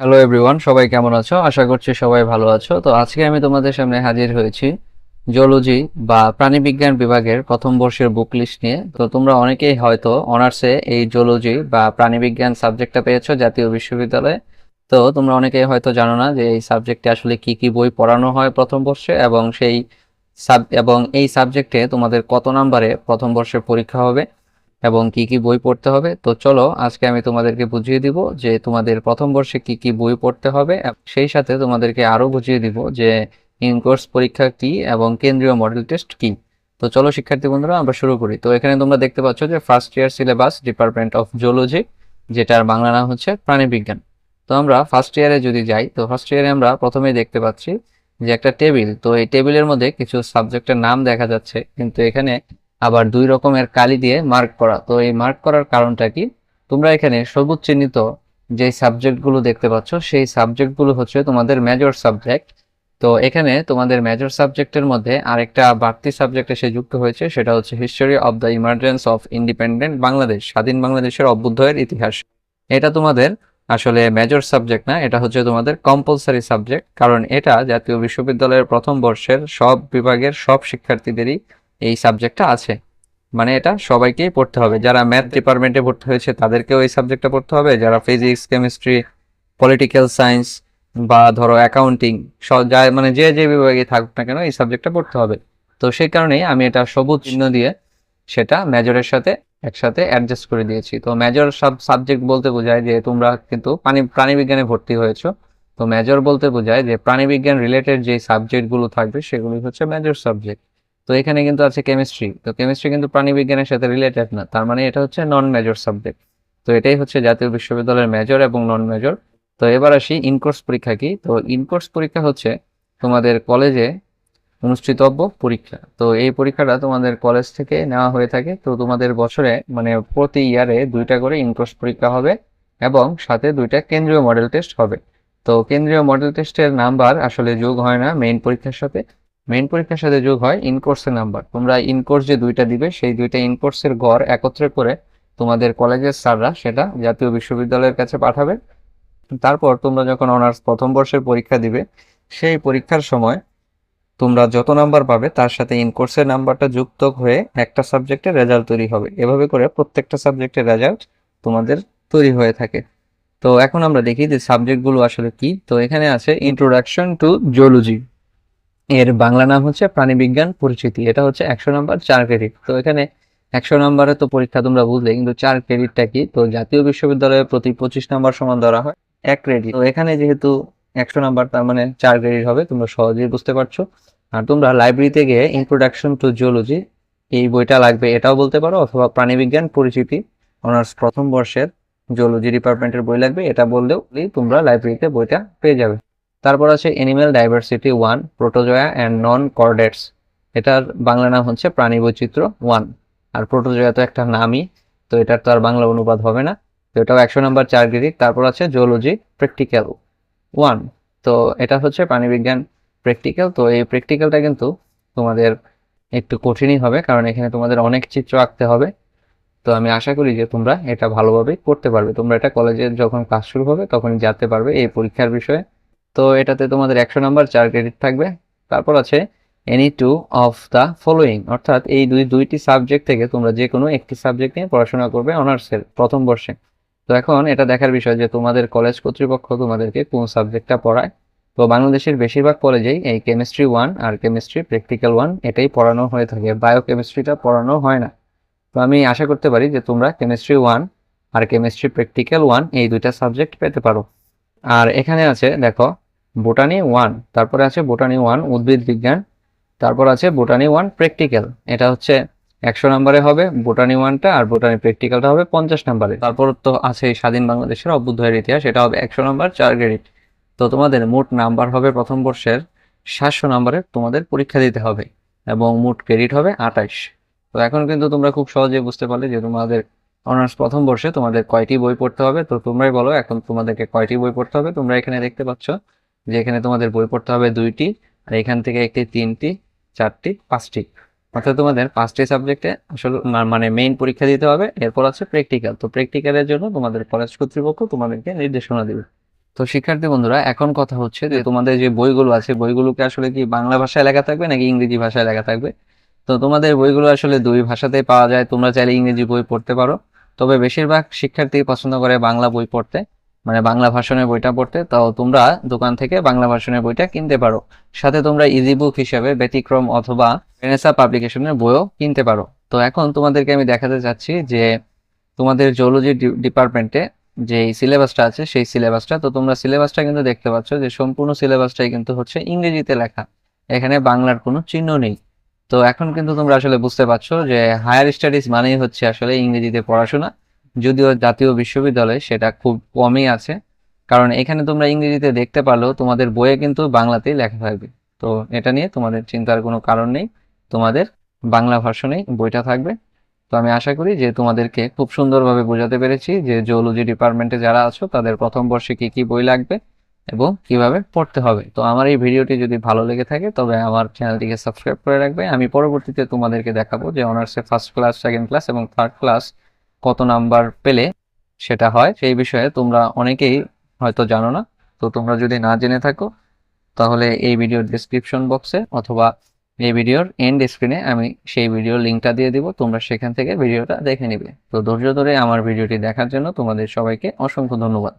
Hello everyone সবাই কেমন আছো? আশা করছি সবাই ভালো আছো। তো আজকে আমি তোমাদের সামনে হাজির হয়েছি জুলজি বা প্রাণীবিজ্ঞান বিভাগের প্রথম বর্ষের বুক লিস্ট নিয়ে। তো তোমরা অনেকেই হয়তো অনার্সে এই জুলজি বা প্রাণীবিজ্ঞান সাবজেক্টটা পেয়েছ জাতীয় বিশ্ববিদ্যালয়ে। তো তোমরা অনেকেই হয়তো জানো না যে এই সাবজেক্টে আসলে কি কি বই পড়ানো হয় প্রথম বর্ষে এবং সেই সাব এবং এই সাবজেক্টে তোমাদের কত নাম্বারে প্রথম বর্ষের পরীক্ষা হবে। এবং কি কি বই পড়তে হবে। তো চলো, আজকে আমি তোমাদেরকে বুঝিয়ে দিব যে তোমাদের প্রথম বর্ষে কি কি বই পড়তে হবে সেই সাথে তোমাদেরকে আরও বুঝিয়ে দিব যে ইন কোর্স পরীক্ষা কি এবং কেন্দ্রীয় মডেল টেস্ট কি। তো চলো, শিক্ষার্থী বন্ধুরা, আমরা শুরু করি। তো এখানে তোমরা দেখতে পাচ্ছ যে first year syllabus department of geology যেটার বাংলা নাম হচ্ছে প্রাণীবিজ্ঞান তো আমরা ফার্স্ট ইয়ারে যদি যাই, তো ফার্স্ট ইয়ারে আমরা প্রথমেই দেখতে পাচ্ছি যে একটা টেবিল। তো এই টেবিলের মধ্যে কিছু সাবজেক্টের নাম দেখা যাচ্ছে, কিন্তু এখানে আবার দুই রকমের কালি দিয়ে মার্ক করা। তো এই মার্ক করার কারণটা কি? তোমরা এখানে সবুজ চিহ্নিত যে সাবজেক্টগুলো দেখতে পাচ্ছ, সেই সাবজেক্টগুলো হচ্ছে তোমাদের মেজর সাবজেক্ট তো এখানে তোমাদের মেজর সাবজেক্টের মধ্যে আরেকটা বাড়তি সাবজেক্ট এসে যুক্ত হয়েছে, সেটা হচ্ছে history of the emergence of independent Bangladesh স্বাধীন বাংলাদেশের অভ্যুদয়ের ইতিহাস। এটা তোমাদের আসলে মেজর সাবজেক্ট না, এটা হচ্ছে তোমাদের কম্পালসারি সাবজেক্ট কারণ এটা জাতীয় বিশ্ববিদ্যালয়ের প্রথম বর্ষের সব বিভাগের সব শিক্ষার্থীদেরই এই সাবজেক্টটা আছে। মানে এটা সবাইকেই পড়তে হবে। যারা ম্যাথ ডিপার্টমেন্টে ভর্তি হয়েছে তাদেরকেও এই সাবজেক্টটা পড়তে হবে। যারা ফিজিক্স কেমিস্ট্রি পলিটিক্যাল সায়েন্স বা ধরো অ্যাকাউন্টিং যা মানে যে যে বিভাগে থাকুক না কেন এই সাবজেক্টটা পড়তে হবে। তো সেই কারণেই আমি এটা সবুজ চিহ্ন দিয়ে সেটা মেজরের সাথে একসাথে অ্যাডজাস্ট করে দিয়েছি। তো মেজর সব সাবজেক্ট বলতে বোঝায় যে তোমরা কিন্তু প্রাণী প্রাণীবিজ্ঞানে ভর্তি হয়েছো। তো মেজর বলতে বোঝায় যে প্রাণীবিজ্ঞান রিলেটেড যে সাবজেক্টগুলো থাকবে সেগুলি হচ্ছে মেজর সাবজেক্ট তো এখানে কিন্তু আছে কেমিস্ট্রি তো কেমিস্ট্রি কিন্তু প্রাণীবিজ্ঞানের সাথে রিলেটেড না। তার মানে এটা হচ্ছে নন মেজর সাবজেক্ট তো এটাই হচ্ছে জাতীয় বিশ্ববিদ্যালয়ের মেজর এবং নন মেজর তো এবার আসি ইনকোর্স পরীক্ষা কি? তো ইনকোর্স পরীক্ষা হচ্ছে তোমাদের কলেজে অনুষ্ঠিতব্য পরীক্ষা। তো এই পরীক্ষাটা তোমাদের কলেজ থেকে নেওয়া হয়ে থাকে। তো তোমাদের বছরে মানে প্রতি ইয়ারে দুইটা করে ইনকোর্স পরীক্ষা হবে এবং সাথে দুইটা কেন্দ্রীয় মডেল টেস্ট হবে। তো কেন্দ্রীয় মডেল টেস্টের নাম্বার আসলে যোগ হয় না মেইন পরীক্ষার সাথে। মেইন পরীক্ষার সাথে যোগ হয় ইনকোর্সের নাম্বার তোমরা ইনকোর্স যে দুইটা দিবে, সেই দুইটা ইনকোর্সের গড় একত্রে করে তোমাদের কলেজের স্যাররা সেটা জাতীয় বিশ্ববিদ্যালয়ের কাছে পাঠাবে। তারপর তোমরা যখন অনার্স প্রথম বর্ষের পরীক্ষা দিবে, সেই পরীক্ষার সময় তোমরা যত নাম্বার পাবে, তার সাথে ইনকোর্সের নাম্বারটা যুক্ত হয়ে একটা সাবজেক্টের রেজাল্ট তৈরি হবে। এভাবে করে প্রত্যেকটা সাবজেক্টের রেজাল্ট তোমাদের তৈরি হয়ে থাকে। তো এখন আমরা দেখি যে সাবজেক্টগুলো আসলে কি। তো এখানে আছে ইন্ট্রোডাকশন টু জিওলজি এর বাংলা নাম হচ্ছে প্রাণীবিজ্ঞান পরিচিতি। এটা হচ্ছে একশো নাম্বার চার ক্রেডিট। তো এখানে একশো নাম্বারে তো পরীক্ষা তোমরা বুঝলে, কিন্তু চার ক্রেডিটটা কি? তো জাতীয় বিশ্ববিদ্যালয়ে প্রতি পঁচিশ নাম্বার সমান ধরা হয় এক ক্রেডিট। তো এখানে যেহেতু একশো নাম্বার, তার মানে চার ক্রেডিট হবে, তোমরা সহজেই বুঝতে পারছ। আর তোমরা লাইব্রেরিতে গিয়ে ইন্ট্রোডাকশন টু জিওলজি এই বইটা লাগবে, এটাও বলতে পারো, অথবা প্রাণীবিজ্ঞান পরিচিতি, অনার্স প্রথম বর্ষের জিওলজি ডিপার্টমেন্টের বই লাগবে, এটা বললেও তোমরা লাইব্রেরিতে বইটা পেয়ে যাবে। তারপর আছে animal diversity one protozoa and non chordates এটার বাংলা নাম হচ্ছে প্রাণী বৈচিত্র্য ওয়ান আর প্রোটোজয়া তো একটা নামই, তো এটার তো আর বাংলা অনুবাদ হবে না। তো এটাও একশো নম্বর চার গ্রেডিট তারপর আছে জুওলজি প্র্যাকটিক্যাল ওয়ান তো এটা হচ্ছে প্রাণীবিজ্ঞান প্র্যাকটিক্যাল তো এই প্র্যাকটিক্যালটা কিন্তু তোমাদের একটু কঠিনই হবে, কারণ এখানে তোমাদের অনেক চিত্র আঁকতে হবে। তো আমি আশা করি যে তোমরা এটা ভালোভাবে করতে পারবে। তোমরা এটা কলেজে যখন ক্লাস শুরু হবে, তখনই জানতে পারবে এই পরীক্ষার বিষয়ে। তো এটাতে তোমাদের একশো নাম্বার চার ক্রেডিট থাকবে। তারপর আছে any two of the following অর্থাৎ এই দুই, দুইটি সাবজেক্ট থেকে তোমরা যে কোনো একটি সাবজেক্ট নিয়ে পড়াশোনা করবে অনার্সের প্রথম বর্ষে। তো এখন এটা দেখার বিষয় যে তোমাদের কলেজ কর্তৃপক্ষ তোমাদেরকে কোন সাবজেক্টটা পড়ায়। তো বাংলাদেশের বেশিরভাগ কলেজেই এই কেমিস্ট্রি ওয়ান আর কেমিস্ট্রি প্র্যাকটিক্যাল ওয়ান এটাই পড়ানো হয়ে থাকে। বায়ো কেমিস্ট্রিটা পড়ানো হয় না। তো আমি আশা করতে পারি যে তোমরা কেমিস্ট্রি ওয়ান আর কেমিস্ট্রি প্র্যাকটিক্যাল ওয়ান এই দুইটা সাবজেক্ট পেতে পারো। আর এখানে আছে, দেখো, বোটানি ওয়ান, তারপরে আছে বোটানি ওয়ান উদ্ভিদ বিজ্ঞান, তারপর আছে বোটানি ওয়ান প্র্যাকটিক্যাল, এটা হচ্ছে একশো নম্বরে হবে বোটানি ওয়ানটা আর বোটানি প্র্যাকটিক্যালটা হবে পঞ্চাশ নম্বরে। তারপর তো আছে স্বাধীন বাংলাদেশের অভ্যুদয়ের ইতিহাস, এটা হবে একশো নম্বর চার ক্রেডিট তো তোমাদের মোট নাম্বার হবে প্রথম বর্ষের সাতশো নম্বরে তোমাদের পরীক্ষা দিতে হবে এবং মোট ক্রেডিট হবে আঠাশ তো এখন কিন্তু তোমরা খুব সহজে বুঝতে পারলে যে তোমাদের অনার্স প্রথম বর্ষে তোমাদের কয়টি বই পড়তে হবে? তো তোমরাই বলো, এখন তোমাদেরকে কয়টি বই পড়তে হবে? তোমরা এখানে দেখতে পাচ্ছ যে এখানে তোমাদের বই পড়তে হবে দুইটি, আর এখান থেকে একটি, তিনটি, চারটি, পাঁচটি। অর্থাৎ তোমাদের পাঁচটি সাবজেক্টে আসলে মানে মেইন পরীক্ষা দিতে হবে। এরপর আছে প্র্যাকটিক্যাল তো প্র্যাকটিক্যালের জন্য তোমাদের কলেজ কর্তৃপক্ষ তোমাদেরকে নির্দেশনা দেবে। তো শিক্ষার্থী বন্ধুরা, এখন কথা হচ্ছে যে তোমাদের যে বইগুলো আছে, বইগুলোকে আসলে কি বাংলা ভাষায় লেখা থাকবে নাকি ইংরেজি ভাষায় লেখা থাকবে? তো তোমাদের বইগুলো আসলে দুই ভাষাতেই পাওয়া যায়। তোমরা চাইলে ইংরেজি বই পড়তে পারো। তবে বেশিরভাগ শিক্ষার্থী পছন্দ করে বাংলা বই পড়তে মানে বাংলা ভাষণের বইটা পড়তে। তাও তোমরা দোকান থেকে বাংলা ভাষণের বইটা কিনতে পারো। সাথে তোমরা ইজি বুক হিসেবে ব্যতিক্রম অথবা রেনেসা পাবলিকেশনের বইও কিনতে পারো। তো এখন তোমাদেরকে আমি দেখাতে চাচ্ছি যে তোমাদের জুলজি ডিপার্টমেন্টে যে সিলেবাসটা আছে, সেই সিলেবাসটা তো তোমরা সিলেবাসটা কিন্তু দেখতে পাচ্ছ যে সম্পূর্ণ সিলেবাসটাই কিন্তু হচ্ছে ইংরেজিতে লেখা। এখানে বাংলার কোনো চিহ্ন নেই। তো এখন কিন্তু তোমরা আসলে বুঝতে পারছ যে হায়ার স্টাডিজ মানেই হচ্ছে আসলে ইংরেজিতে পড়াশোনা, যদিও জাতীয় বিশ্ববিদ্যালয়ে সেটা খুব কমই আছে। কারণ এখানে তোমরা ইংরেজিতে দেখতে পারলেও তোমাদের বইয়ে কিন্তু বাংলাতেই লেখা থাকবে। তো এটা নিয়ে তোমাদের চিন্তার কোনো কারণ নেই, তোমাদের বাংলা ভার্সনেই বইটা থাকবে। তো আমি আশা করি যে তোমাদেরকে খুব সুন্দরভাবে বোঝাতে পেরেছি যে জুলজি ডিপার্টমেন্টে যারা আছো, তাদের প্রথম বর্ষে কি কি বই লাগবে। এবং কীভাবে পড়তে হবে। তো আমার এই ভিডিওটি যদি ভালো লেগে থাকে, তবে আমার চ্যানেলটিকে সাবস্ক্রাইব করে রাখবে। আমি পরবর্তীতে তোমাদেরকে দেখাবো যে অনার্সে ফার্স্ট ক্লাস সেকেন্ড ক্লাস এবং থার্ড ক্লাস কত নাম্বার পেলে সেটা হয়। সেই বিষয়ে তোমরা অনেকেই হয়তো জানো না। তো তোমরা যদি না জেনে থাকো, তাহলে এই ভিডিওর ডেসক্রিপশন বক্সে অথবা এই ভিডিওর এন্ড স্ক্রিনে আমি সেই ভিডিওর লিঙ্কটা দিয়ে দিব। তোমরা সেখান থেকে ভিডিওটা দেখে নিবে। তো ধৈর্য ধরে আমার ভিডিওটি দেখার জন্য তোমাদের সবাইকে অসংখ্য ধন্যবাদ।